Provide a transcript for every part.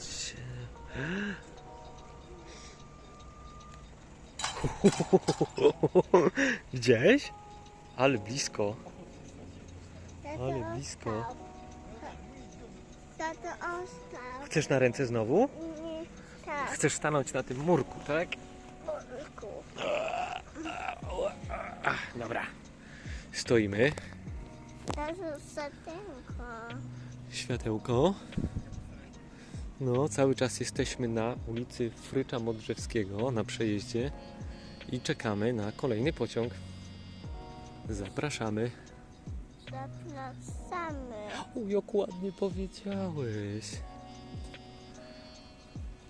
Cię. Widziałeś? Ale blisko. Ale blisko. Tato ostał. Chcesz na ręce znowu? Nie, tak. Chcesz stanąć na tym murku, tak? Burku. Ach, dobra. Stoimy. Satenko. Światełko. No, cały czas jesteśmy na ulicy Frycza Modrzewskiego na przejeździe i czekamy na kolejny pociąg. Zapraszamy. Zapraszamy. O, jak ładnie powiedziałeś.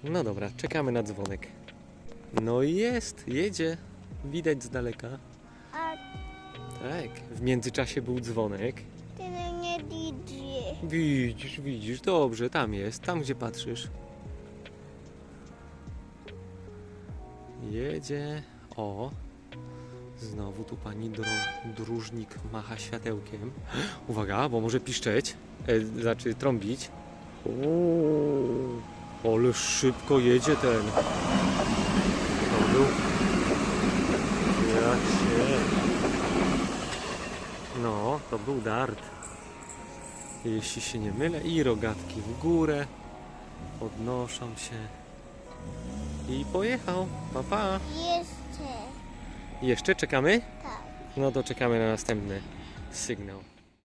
No dobra, czekamy na dzwonek. No i jest, jedzie. Widać z daleka. A Tak, w międzyczasie był dzwonek. tyle nie widzi. Widzisz, widzisz, dobrze, tam jest, tam gdzie patrzysz. Jedzie. O, znowu tu pani dro, dróżnik macha światełkiem. Uwaga, bo może piszczeć, e, znaczy trąbić. O, ale szybko jedzie ten. To był. Ja się. No, to był dart jeśli się nie mylę, i rogatki w górę, podnoszą się i pojechał. Pa, pa. Jeszcze. Jeszcze czekamy? Tak. No to czekamy na następny sygnał.